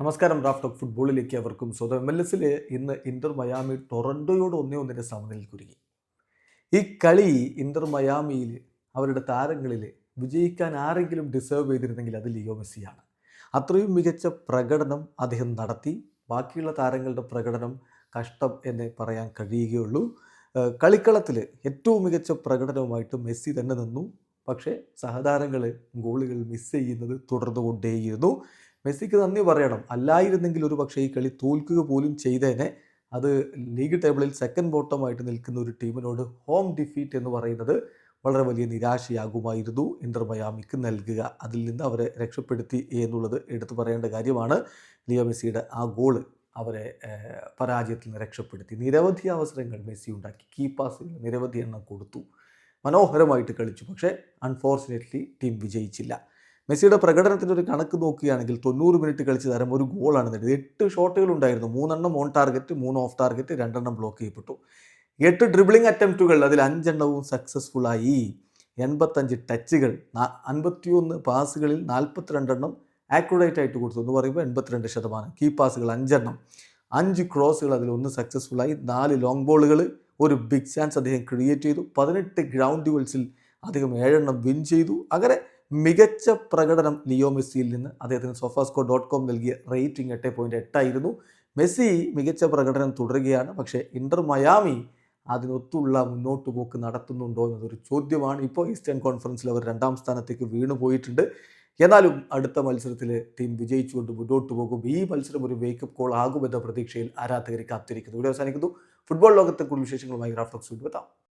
നമസ്കാരം Raf of ഫുട്ബോളിലേക്ക് അവർക്കും സ്വന്തം എം എൽ എസിൽ ഇന്ന് ഇന്റർ മയാമി ടൊറൻഡോയോട് ഒന്നേ ഒന്നിന്റെ സമനിലയിൽ കുരുങ്ങി. ഈ കളി ഇന്റർ മയാമിയിൽ അവരുടെ താരങ്ങളിൽ വിജയിക്കാൻ ആരെങ്കിലും ഡിസേർവ് ചെയ്തിരുന്നെങ്കിൽ അത് ലിയോ മെസ്സിയാണ്. അത്രയും മികച്ച പ്രകടനം അദ്ദേഹം നടത്തി. ബാക്കിയുള്ള താരങ്ങളുടെ പ്രകടനം കഷ്ടം എന്ന് പറയാൻ കഴിയുകയുള്ളൂ. കളിക്കളത്തിൽ ഏറ്റവും മികച്ച പ്രകടനവുമായിട്ട് മെസ്സി തന്നെ നിന്നു. പക്ഷേ സഹതാരങ്ങൾ ഗോളുകൾ മിസ് ചെയ്യുന്നത് തുടർന്നുകൊണ്ടേയിരുന്നു. മെസ്സിക്ക് നന്ദി പറയണം. അല്ലായിരുന്നെങ്കിൽ ഒരു പക്ഷേ ഈ കളി തോൽക്കുക പോലും ചെയ്തേനെ. അത് ലീഗ് ടേബിളിൽ സെക്കൻഡ് ബോട്ടമായിട്ട് നിൽക്കുന്ന ഒരു ടീമിനോട് ഹോം ഡിഫീറ്റ് എന്ന് പറയുന്നത് വളരെ വലിയ നിരാശയാകുമായിരുന്നു. ഇന്റർ മയാമിക്ക് നൽകുക അതിൽ നിന്ന് അവരെ രക്ഷപ്പെടുത്തി എന്നുള്ളത് എടുത്തു പറയേണ്ട കാര്യമാണ്. ലിയോ മെസ്സിയുടെ ആ ഗോൾ അവരെ പരാജയത്തിൽ നിന്ന് രക്ഷപ്പെടുത്തി. നിരവധി അവസരങ്ങൾ മെസ്സി ഉണ്ടാക്കി. കീ നിരവധി എണ്ണം കൊടുത്തു. മനോഹരമായിട്ട് കളിച്ചു. പക്ഷേ അൺഫോർച്ചുനേറ്റ്ലി ടീം വിജയിച്ചില്ല. മെസ്സിയുടെ പ്രകടനത്തിന്റെ ഒരു കണക്ക് നോക്കുകയാണെങ്കിൽ തൊണ്ണൂറ് മിനിറ്റ് കളിച്ച് തരം ഒരു ഗോളാണ് നേടിയത്. എട്ട് ഷോട്ടുകൾ ഉണ്ടായിരുന്നു. മൂന്നെണ്ണം ഓൺ ടാർഗറ്റ് മൂന്ന് ഓഫ് ടാർഗറ്റ് രണ്ടെണ്ണം ബ്ലോക്ക് ചെയ്യപ്പെട്ടു. എട്ട് ഡ്രിബിളിംഗ് അറ്റംപ്റ്റുകൾ അതിൽ അഞ്ചെണ്ണവും സക്സസ്ഫുള്ളായി എൺപത്തഞ്ച് ടച്ചുകൾ അൻപത്തിയൊന്ന് പാസുകളിൽ നാൽപ്പത്തിരണ്ടെണ്ണം ആക്യുറേറ്റ് ആയിട്ട് കൊടുത്തു എന്ന് പറയുമ്പോൾ എൺപത്തിരണ്ട് ശതമാനം. കീ പാസുകൾ അഞ്ചെണ്ണം. അഞ്ച് ക്രോസുകൾ അതിൽ ഒന്ന് സക്സസ്ഫുള്ളായി നാല് ലോങ് ബോളുകൾ ഒരു ബിഗ് ചാൻസ് അദ്ദേഹം ക്രിയേറ്റ് ചെയ്തു. പതിനെട്ട് ഗ്രൗണ്ട് ഡ്യുവൽസിൽ അദ്ദേഹം ഏഴെണ്ണം വിൻ ചെയ്തു. അങ്ങനെ മികച്ച പ്രകടനം ലിയോ മെസ്സിയിൽ നിന്ന് അദ്ദേഹത്തിന് സൊഫാസ്കോ ഡോട്ട് കോം നൽകിയ റേറ്റിംഗ് എട്ട് പോയിന്റ് എട്ടായിരുന്നു മെസ്സി മികച്ച പ്രകടനം തുടരുകയാണ്. പക്ഷേ ഇന്റർ മയാമി അതിനൊത്തുള്ള മുന്നോട്ട് പോക്ക് നടത്തുന്നുണ്ടോ എന്നതൊരു ചോദ്യമാണ്. ഇപ്പോൾ ഈസ്റ്റേൺ കോൺഫറൻസിൽ അവർ രണ്ടാം സ്ഥാനത്തേക്ക് വീണു പോയിട്ടുണ്ട്. എന്നാലും അടുത്ത മത്സരത്തിൽ ടീം വിജയിച്ചുകൊണ്ട് മുന്നോട്ട് പോകും. ഈ മത്സരം ഒരു വേക്കപ്പ് കോൾ ആകുമെന്ന പ്രതീക്ഷയിൽ ആരാധകരെ കാത്തിരിക്കുന്നു. ഇവിടെ അവസാനിക്കുന്നു. ഫുട്ബോൾ ലോകത്തെ കൂടുതൽ വിശേഷങ്ങളുമായി ഗ്രാഫ്റ്റോക്സ് എത്താം.